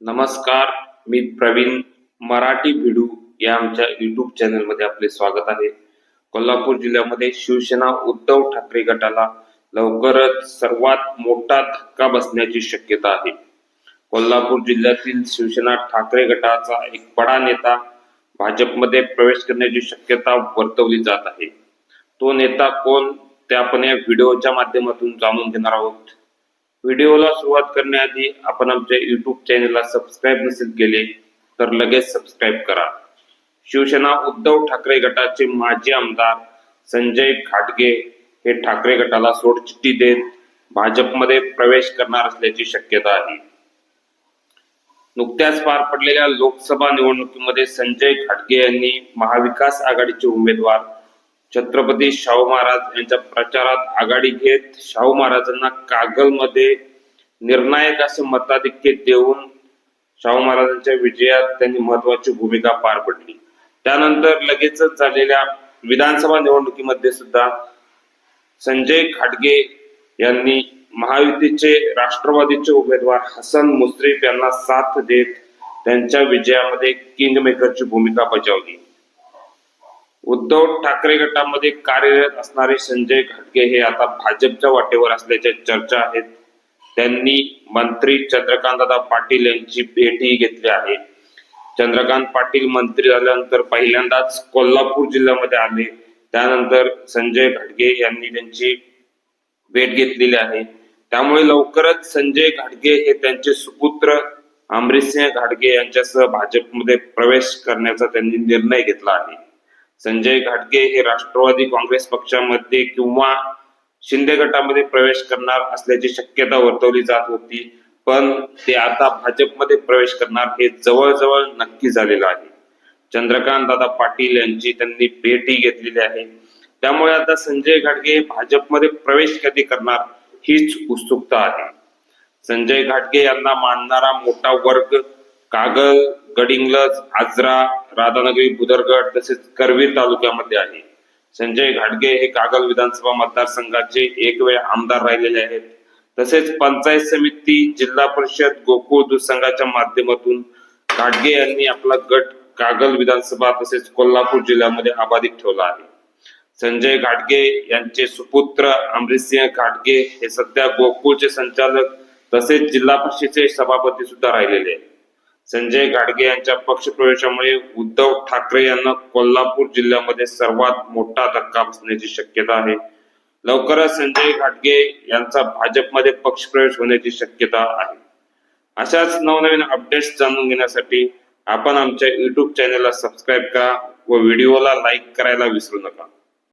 नमस्कार मी प्रवीण मराठी भिडू या आमच्या युट्यूब चॅनलमध्ये आपले स्वागत आहे. कोल्हापूर जिल्ह्यामध्ये शिवसेना उद्धव ठाकरे गटाला लवकरच सर्वात मोठा धक्का बसण्याची शक्यता आहे. कोल्हापूर जिल्ह्यातील शिवसेना ठाकरे गटाचा एक बडा नेता भाजपमध्ये प्रवेश करण्याची शक्यता वर्तवली जात आहे. तो नेता कोण? ते आपण या व्हिडिओच्या माध्यमातून जाणून घेणार आहोत. व्हिडिओला सुरुवात करण्याआधी आपण आमच्या युट्यूब चॅनलला सबस्क्राईब नसेल केले तर लगेच सबस्क्राईब करा. शिवसेना उद्धव ठाकरे गटाचे माजी आमदार संजय खाटगे हे ठाकरे गटाला सोडचिठ्ठी देत भाजपमध्ये प्रवेश करणार असल्याची शक्यता आहे. नुकत्याच पार पडलेल्या लोकसभा निवडणुकीमध्ये संजय खाटगे यांनी महाविकास आघाडीचे उमेदवार छत्रपती शाहू महाराज यांच्या प्रचारात आघाडी घेत शाहू महाराजांना कागलमध्ये निर्णायक असे मताधिक्य देऊन शाहू महाराजांच्या विजयात त्यांनी महत्वाची भूमिका पार पडली. त्यानंतर लगेचच झालेल्या विधानसभा निवडणुकीमध्ये सुद्धा संजय खाडगे यांनी महायुतीचे राष्ट्रवादीचे उमेदवार हसन मुश्रीफ यांना साथ देत त्यांच्या विजयामध्ये किंग मेकरची भूमिका बजावली. उद्धव ठाकरे गटामध्ये कार्यरत असणारे संजय घाटगे हे आता भाजपच्या वाटेवर असल्याच्या चर्चा आहेत. त्यांनी मंत्री चंद्रकांतदादा पाटील यांची भेटही घेतली आहे. चंद्रकांत पाटील मंत्री झाल्यानंतर पहिल्यांदाच कोल्हापूर जिल्ह्यामध्ये आले. त्यानंतर संजय घाटगे यांनी त्यांची भेट घेतलेली आहे. त्यामुळे लवकरच संजय घाटगे हे त्यांचे सुपुत्र अमरितसिंह घाटगे यांच्यासह भाजपमध्ये प्रवेश करण्याचा त्यांनी निर्णय घेतला आहे. संजय घाटगे हे राष्ट्रवादी काँग्रेस पक्षामध्ये किंवा शिंदे गटामध्ये प्रवेश करणार असल्याची शक्यता वर्तवली जात होती पण ते आता भाजपमध्ये प्रवेश करणार हे जवळजवळ नक्की झालेलं आहे. चंद्रकांत दादा पाटील यांची त्यांनी भेटही घेतलेली आहे. त्यामुळे आता संजय घाटगे भाजपमध्ये प्रवेश कधी करणार हीच उत्सुकता आहे. संजय घाटगे यांना मानणारा मोठा वर्ग कागल गडिंग्लज आजरा राधानगरी बुदरगड तसेच करवीर तालुक्यामध्ये आहे. संजय घाटगे हे कागल विधानसभा मतदारसंघाचे एक वेळ आमदार राहिलेले आहेत. तसेच पंचायत समिती जिल्हा परिषद गोकुळ दूध संघाच्या माध्यमातून घाटगे यांनी आपला गट कागल विधानसभा तसेच कोल्हापूर जिल्ह्यामध्ये अबाधित ठेवला आहे. संजय घाटगे यांचे सुपुत्र अमृतसिंह घाटगे हे सध्या गोकुळचे संचालक तसेच जिल्हा परिषदेचे सभापती सुद्धा राहिलेले आहेत. संजय गाडगे यांच्या पक्षप्रवेशामुळे उद्धव ठाकरे यांना कोल्हापूर जिल्ह्यामध्ये सर्वात मोठा धक्का बसण्याची शक्यता आहे. लवकरच संजय घाटगे यांचा भाजपमध्ये पक्षप्रवेश होण्याची शक्यता आहे. अशाच नवनवीन अपडेट्स जाणून घेण्यासाठी आपण आमच्या युट्यूब चॅनलला सबस्क्राईब करा व व्हिडिओला लाईक करायला विसरू नका.